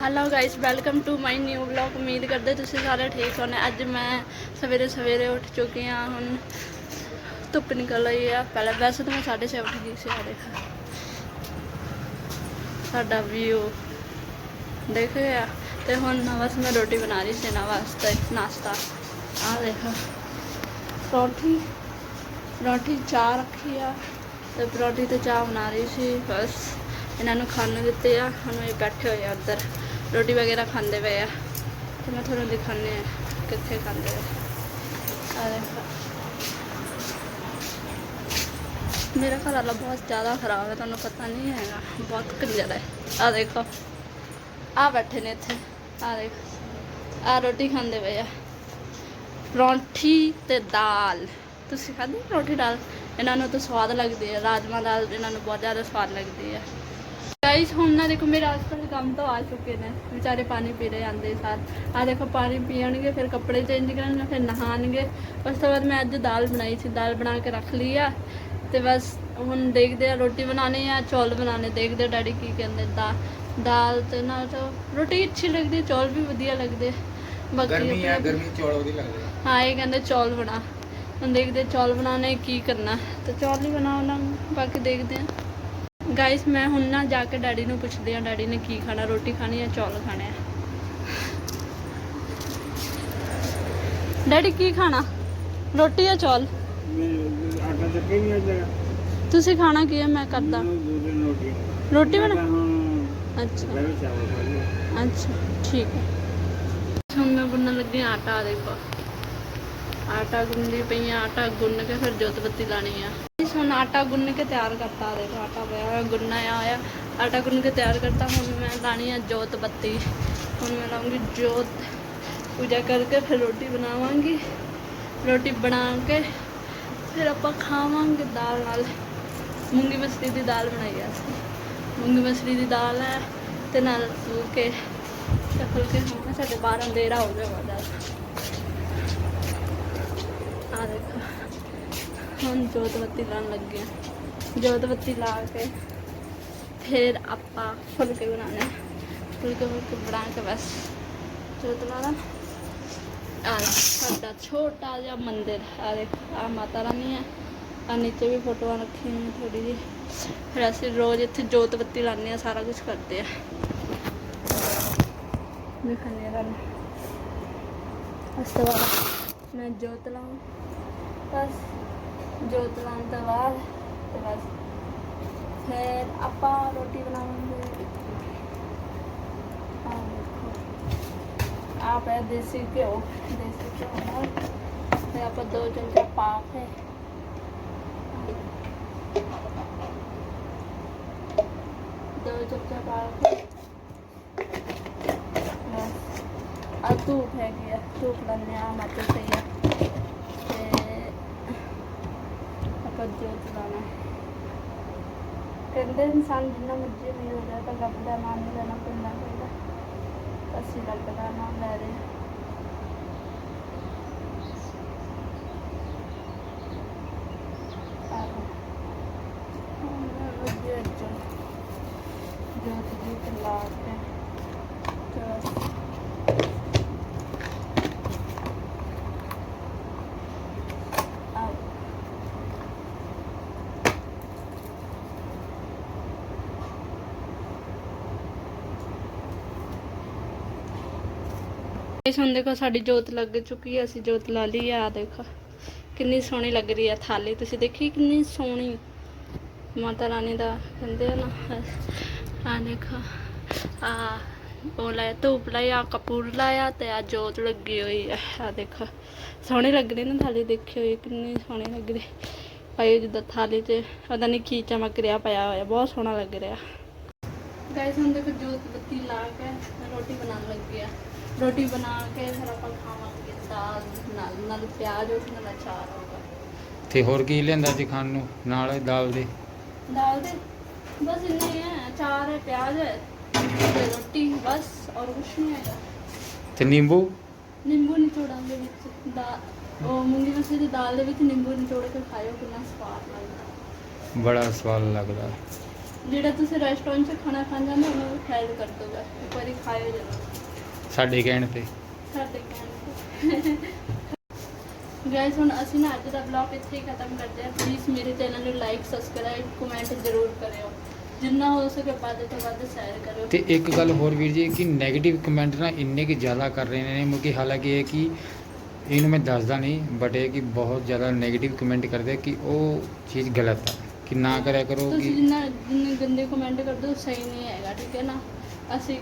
Hello guys welcome to my new vlog ਉਮੀਦ ਕਰਦੇ ਤੁਸੀਂ ਸਾਰੇ ਠੀਕ ਹੋਣੇ ਅੱਜ ਮੈਂ ਸਵੇਰੇ ਸਵੇਰੇ ਉੱਠ ਚੁੱਕੀ ਹਾਂ ਹੁਣ ਧੁੱਪ ਨਿਕਲ ਰਹੀ ਆ ਪਹਿਲਾਂ ਵੈਸੇ ਤਾਂ ਮੈਂ 6:30 ਉੱਠ ਗਈ ਸੀ ਆ ਦੇਖ ਸਾਡਾ ਵਿਊ ਦੇਖ ਆ ਤੇ ਹੁਣ ਬਸ ਮੈਂ ਰੋਟੀ ਬਣਾ ਰਹੀ ਸੀ ਨਾ ਵਾਸਤੇ ਨਾਸ਼ਤਾ ਆ ਦੇਖ ਪਰੌਂਠੀ ਪਰੌਂਠੀ ਚਾਹ ਰੱਖੀ ਆ ਤੇ ਪਰੌਂਠੀ ਤੇ ਚਾਹ ਬਣਾ ਰਹੀ ਸੀ ਬਸ ਇਹਨਾਂ ਨੂੰ ਖਾਣ ਨੂੰ ਦਿੱਤੇ ਆ ਹੁਣ ਇਹ ਬੈਠੇ ਹੋਏ ਆ ਉੱਧਰ ਰੋਟੀ ਵਗੈਰਾ ਖਾਂਦੇ ਪਏ ਆ। ਤੇ ਮੈਂ ਤੁਹਾਨੂੰ ਦਿਖਾਉਂਦੀ ਆ ਕਿੱਥੇ ਖਾਂਦੇ ਆ। ਆ ਮੇਰਾ ਘਰ ਵਾਲਾ ਬਹੁਤ ਜ਼ਿਆਦਾ ਖਰਾਬ ਹੈ, ਤੁਹਾਨੂੰ ਪਤਾ ਨਹੀਂ ਹੈਗਾ। ਬਹੁਤ ਕੰਜਰ ਹੈ। ਆ ਦੇਖੋ। ਆ ਬੈਠੇ ਨੇ ਇੱਥੇ। ਆ ਦੇਖ। ਆ ਰੋਟੀ ਖਾਂਦੇ ਪਏ ਆ। ਪਰੌਂਠੀ ਤੇ ਦਾਲ। ਤੁਸੀਂ ਖਾਧੀ ਪਰੌਂਠੀ ਦਾਲ? ਇਹਨਾਂ ਨੂੰ ਤਾਂ ਸਵਾਦ ਲੱਗਦੀ ਹੈ। ਰਾਜਮਾ ਦਾਲ, ਇਹਨਾਂ ਨੂੰ ਬਹੁਤ ਜ਼ਿਆਦਾ ਸਵਾਦ ਲੱਗਦੀ ਹੈ। ਹੁਣ ਨਾ ਦੇਖੋ ਮੇਰੇ ਆਸ-ਪਾਸ ਕੰਮ ਤੋਂ ਆ ਚੁੱਕੇ ਨੇ। ਵਿਚਾਰੇ ਪਾਣੀ ਪੀ ਰਹੇ ਆਂਦੇ ਸਾਰ। ਆ ਦੇਖੋ ਪਾਣੀ ਪੀਣਗੇ ਫਿਰ ਕੱਪੜੇ ਚੇਂਜ ਕਰਨਗੇ ਫਿਰ ਨਹਾਣਗੇ ਉਸ ਤੋਂ ਬਾਅਦ ਮੈਂ ਅੱਜ ਦਾਲ ਬਣਾਈ ਸੀ ਦਾਲ ਬਣਾ ਕੇ ਰੱਖ ਲਈ ਆ। ਤੇ ਬਸ ਹੁਣ ਦੇਖਦੇ ਆ ਰੋਟੀ ਬਣਾਣੀ ਆ ਚੌਲ ਬਣਾਣੇ ਦੇਖਦੇ ਡੈਡੀ ਕੀ ਕਹਿੰਦੇ ਦਾ ਦਾਲ ਤੇ ਨਾਲ ਤਾਂ ਰੋਟੀ ਅੱਛੀ ਲੱਗਦੀ ਚੌਲ ਵੀ ਵਧੀਆ ਲੱਗਦੇ ਬਾਕੀ ਗਰਮੀ ਆ ਆਪਣੇ- ਗਰਮੀ ਚੌਲ ਵਧੀਆ ਲੱਗਦੇ ਹਾਂ ਇਹ ਕਹਿੰਦੇ ਚੌਲ ਬਣਾ। ਹੁਣ ਦੇਖਦੇ ਚੌਲ ਬਣਾਉਣੇ ਕੀ ਕਰਨਾ। ਤੇ ਚੌਲ ਹੀ ਬਣਾਉਣਾ ਬਾਕੀ ਦੇਖਦੇ ਆ। ਗਾਇਸ ਮੈਂ ਹੁਣ ਨਾ ਜਾ ਕੇ ਡੈਡੀ ਨੂੰ ਪੁੱਛਦੀ ਆ ਡੈਡੀ ਨੇ ਕੀ ਖਾਣਾ, ਰੋਟੀ ਖਾਣੀ ਜਾਂ ਚੌਲ ਖਾਣੇ ਆ? ਡੈਡੀ, ਕੀ ਖਾਣਾ? ਰੋਟੀ ਜਾਂ ਚੌਲ? ਆਟਾ ਚੱਕੇ ਵੀ ਅੱਜ ਤੁਸੀਂ ਖਾਣਾ ਕੀ ਹੈ? ਮੈਂ ਕਰਦਾ। ਦੋ ਦਿਨ ਰੋਟੀ ਰੋਟੀ ਬਣਾ ਹੁਣ ਅੱਛਾ ਮੈਂ ਵੀ ਚਾਵਲ ਖਾ ਲਏ ਅੱਛਾ ਠੀਕ ਹੈ ਹੁਣ ਮੈਂ ਗੁੰਨਣ ਲੱਗੀ ਹਾਂ ਆਟਾ ਦੇਖੋ ਗੁੰਨਦੀ ਪਈ ਹਾਂ ਆਟਾ ਗੁੰਨ ਕੇ ਫਿਰ ਜੋਤ ਬੱਤੀ ਲਾਣੀ ਆ। ਇਸ ਹੁਣ ਆਟਾ ਗੁੰਨ ਕੇ ਤਿਆਰ ਕਰਤਾ ਦੇਖੋ, ਆਟਾ ਪਿਆ ਹੋਇਆ ਗੁੰਨਾ ਆ ਹੋਇਆ। ਆਟਾ ਗੁੰਨ ਕੇ ਤਿਆਰ ਕਰਤਾ, ਹੁਣ ਮੈਂ ਲਾਣੀ ਆ ਜੋਤ ਬੱਤੀ ਹੁਣ ਮੈਂ ਲਾਉਂਗੀ ਜੋਤ। ਪੂਜਾ ਕਰਕੇ ਫਿਰ ਰੋਟੀ ਬਣਾਵਾਂਗੀ। ਰੋਟੀ ਬਣਾ ਕੇ ਫਿਰ ਆਪਾਂ ਖਾਵਾਂਗੇ ਦਾਲ ਨਾਲ। ਮੂੰਗੀ ਮਸਰੀ ਦੀ ਦਾਲ ਬਣਾਈ ਆ ਅਸੀਂ। ਮੂੰਗੀ ਮਸਰੀ ਦੀ ਦਾਲ ਹੈ ਤੇ ਨਾਲ ਫੁਲਕੇ। ਤੇ ਫੁਲਕੇ ਖਾਣਾ ਸਾਡੇ ਬਾਹਰ ਅੰਧੇਰਾ ਹੋ ਜਾਵੇਗਾ ਜ਼ਿਆਦਾ ਆ ਦੇਖੋ ਹੁਣ ਜੋਤ ਬੱਤੀ ਲਾਉਣ ਲੱਗੇ ਹਾਂ। ਜੋਤ ਬੱਤੀ ਲਾ ਕੇ ਫਿਰ ਆਪਾਂ ਫੁਲਕੇ ਬਣਾਉਣੇ ਫੁਲਕੇ ਫੁਲਕੇ ਬਣਾ ਕੇ ਬਸ। ਜੋਤ ਲਾਣਾ ਆ ਸਾਡਾ ਛੋਟਾ ਜਿਹਾ ਮੰਦਿਰ ਆ ਦੇਖ ਆ ਮਾਤਾ ਰਾਣੀ ਹੈ ਆ ਨੀਚੇ ਵੀ ਫੋਟੋਆਂ ਰੱਖੀਆਂ ਨੇ ਥੋੜੀ ਜਿਹੀ। ਫਿਰ ਅਸੀਂ ਰੋਜ਼ ਇੱਥੇ ਜੋਤ ਬੱਤੀ ਲਾਉਂਦੇ ਆ, ਸਾਰਾ ਕੁਝ ਕਰਦੇ ਆ। ਦਿਖਾਉਂਦੇ ਆ ਉਸ ਤੋਂ ਬਾਅਦ ਮੈਂ ਜੋਤ ਲਾਉਂ ਬਸ ਜੋਤ ਲਾਉਣ ਤੋਂ ਬਾਅਦ ਤੇ ਬਸ ਫਿਰ ਆਪਾਂ ਰੋਟੀ ਬਣਾਵਾਂਗੇ ਆਹ ਦੇਖੋ ਆਪ ਹੈ ਦੇਸੀ ਘਿਓ ਦੇਸੀ ਘਿਓ ਨਾਲ ਤੇ ਆਪਾਂ ਦੋ ਚਮਚਾ ਪਾ ਕੇ ਦੋ ਚਮਚਾ ਪਾ ਕੇ ਬਸ ਆ ਧੂਪ ਹੈਗੀ ਆ, ਧੂਪ ਲੈਣੇ ਆ ਮੱਤੇ ਸਹੀ ਆ। ਤੇ ਆਪਾਂ ਜੋਤ ਲਾਣਾ ਕਹਿੰਦੇ ਇਨਸਾਨ ਜਿੰਨਾ ਮਰਜ਼ੀ ਅਮੀਰ ਹੋ ਜਾਏ ਤਾਂ ਰੱਬ ਦਾ ਨਾਮ ਨਹੀਂ ਲੈਣਾ ਪੈਂਦਾ ਪੈਂਦਾ ਅਸੀਂ ਰੱਬ ਦਾ ਨਾਮ ਲੈ ਰਹੇ ਹਾਂ। ਆਹੋ। ਜੋਤ ਜੀ ਤੇ ਲਾ ਕੇ ਤੇ ਬਸ ਇਸ ਹੁਣ ਦੇਖੋ ਸਾਡੀ ਜੋਤ ਲੱਗ ਚੁੱਕੀ ਹੈ, ਅਸੀਂ ਜੋਤ ਲਾ ਲਈ ਆ ਦੇਖੋ। ਕਿੰਨੀ ਸੋਹਣੀ ਲੱਗ ਰਹੀ ਹੈ ਥਾਲੀ, ਤੁਸੀਂ ਦੇਖੀ ਕਿੰਨੀ ਸੋਹਣੀ। ਮਾਤਾ ਰਾਣੀ ਦਾ ਕਹਿੰਦੇ ਨਾ ਆ ਦੇਖੋ ਆ ਉਹ ਲਾਇਆ, ਧੂਪ ਲਾਇਆ ਕਪੂਰ ਲਾਇਆ ਤੇ ਆ ਜੋਤ ਲੱਗੀ ਹੋਈ ਹੈ ਆ ਦੇਖੋ। ਸੋਹਣੀ ਲੱਗ ਰਹੀ ਨਾ ਥਾਲੀ, ਦੇਖੀ ਹੋਈ ਕਿੰਨੀ ਸੋਹਣੀ ਲੱਗ ਰਹੀ। ਭਾਈ ਜਿੱਦਾਂ ਥਾਲੀ 'ਚ ਪਤਾ ਨਹੀਂ ਕੀ ਚਮਕ ਰਿਹਾ, ਪਿਆ ਹੋਇਆ, ਬਹੁਤ ਸੋਹਣਾ ਲੱਗ ਰਿਹਾ। ਗਾਇਸ ਹੁਣ ਦੇਖੋ ਜੋਤ ਬੱਤੀ ਲਾ ਕੇ ਰੋਟੀ ਬਣਾਉਣ ਲੱਗੀ ਆ। ਰੋਟੀ ਬਣਾ ਕੇ ਫਿਰ ਆਪਾਂ ਖਾਵਾਂਗੇ ਦਾਲ ਨਾਲ ਨਾਲ ਪਿਆਜ਼ ਉਸ ਨਾਲ ਅਚਾਰ ਹੋਗਾ ਤੇ ਹੋਰ ਕੀ ਲਿਆਂਦਾ ਸੀ ਖਾਣ ਨੂੰ? ਨਾਲ ਦਾਲ ਦੇ? ਦਾਲ ਦੇ? ਬਸ ਇੰਨੇ ਹੀ ਹੈ। ਅਚਾਰ ਹੈ ਪਿਆਜ਼ ਹੈ ਤੇ ਰੋਟੀ ਬਸ ਔਰ ਕੁਛ ਨਹੀਂ ਹੈਗਾ। ਤੇ ਨਿੰਬੂ? ਨਿੰਬੂ ਨਿਚੋੜਾਂਗੇ ਵਿੱਚ ਦਾ ਉਹ ਮੂੰਗੀ ਮਸਰੀ ਦੀ ਦਾਲ ਦੇ ਵਿੱਚ ਨਿੰਬੂ ਨਿਚੋੜ ਕੇ ਖਾਇਓ ਕਿੰਨਾ ਸਵਾਦ ਲੱਗਦਾ। ਬੜਾ ਸਵਾਦ ਲੱਗਦਾ। ਜਿਹੜਾ ਤੁਸੀਂ ਰੈਸਟੋਰੈਂਟ 'ਚ ਖਾਣਾ ਖਾਣ ਜਾਂਦੇ ਹੋ ਉਹਨੂੰ ਹੈਲਪ ਕਰ ਦੋਗਾ ਇੱਕ ਵਾਰੀ ਖਾਇਓ ਜ਼ਰੂਰ। ਸਾਡੇ ਕਹਿਣ ਤੇ। ਸਾਡੇ ਕਹਿਣ ਤੇ। ਗਾਇਸ ਹੁਣ ਅਸੀਂ ਨਾ ਅੱਜ ਦਾ ਵਲੌਗ ਇੱਥੇ ਹੀ ਖਤਮ ਕਰਦੇ ਹਾਂ। ਪਲੀਜ਼ ਮੇਰੇ ਚੈਨਲ ਨੂੰ ਲਾਈਕ ਸਬਸਕ੍ਰਾਈਬ ਕਮੈਂਟ ਜ਼ਰੂਰ ਕਰਿਓ। ਜਿੰਨਾ ਹੋ ਸਕੇ ਵੱਧ ਤੋਂ ਵੱਧ ਸ਼ੇਅਰ ਕਰਿਓ। ਤੇ ਇੱਕ ਗੱਲ ਹੋਰ ਵੀਰ ਜੀ ਕਿ 네ਗੇਟਿਵ ਕਮੈਂਟ ਨਾ ਇੰਨੇ ਕਿ ਜ਼ਿਆਦਾ ਕਰ ਰਹੇ ਨੇ ਕਿਉਂਕਿ ਹਾਲਾਂਕਿ ਇਹ ਕਿ ਇਹਨੂੰ ਮੈਂ ਦੱਸਦਾ ਨਹੀਂ ਬਟ ਇਹ ਕਿ ਬਹੁਤ ਜ਼ਿਆਦਾ 네ਗੇਟਿਵ ਕਮੈਂਟ ਕਰਦੇ ਕਿ ਉਹ ਚੀਜ਼ ਗਲਤ ਆ। ਕਿ ਨਾ ਕਰਿਆ ਕਰੋ ਤੁਸੀਂ ਕਿ ਜਿੰਨਾ ਜਿੰਨੇ ਗੰਦੇ ਕਮੈਂਟ ਕਰਦੇ ਹੋ ਸਹੀ ਨਹੀਂ ਹੈਗਾ ਠੀਕ ਹੈ ਨਾ? ਅਸੀਂ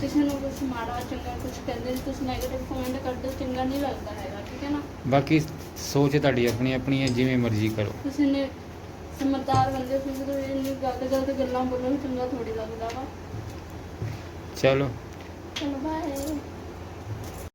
ਕਿਸੇ ਨੂੰ ਕੁਝ ਮਾੜਾ ਚੰਗਾ ਕੁਝ ਕਹਿੰਦੇ ਨਹੀਂ ਤੁਸੀਂ 네ਗੇਟਿਵ ਕਮੈਂਟ ਕਰਦੇ ਹੋ ਚੰਗਾ ਨਹੀਂ ਲੱਗਦਾ ਹੈਗਾ ਠੀਕ ਹੈ ਨਾ? ਬਾਕੀ ਸੋਚ ਤੁਹਾਡੀ ਆਪਣੀ ਆਪਣੀ ਹੈ ਜਿਵੇਂ ਮਰਜ਼ੀ ਕਰੋ। ਤੁਸੀਂ ਨੇ ਸਮਝਦਾਰ ਬੰਦੇ ਹੋ ਤੁਸੀਂ ਇੰਨੀ ਗਲਤ ਗਲਤ ਗੱਲਾਂ ਬੋਲੋ ਚੰਗਾ ਥੋੜੀ ਲੱਗਦਾ ਵਾ। ਚਲੋ। ਚਲੋ ਬਾਏ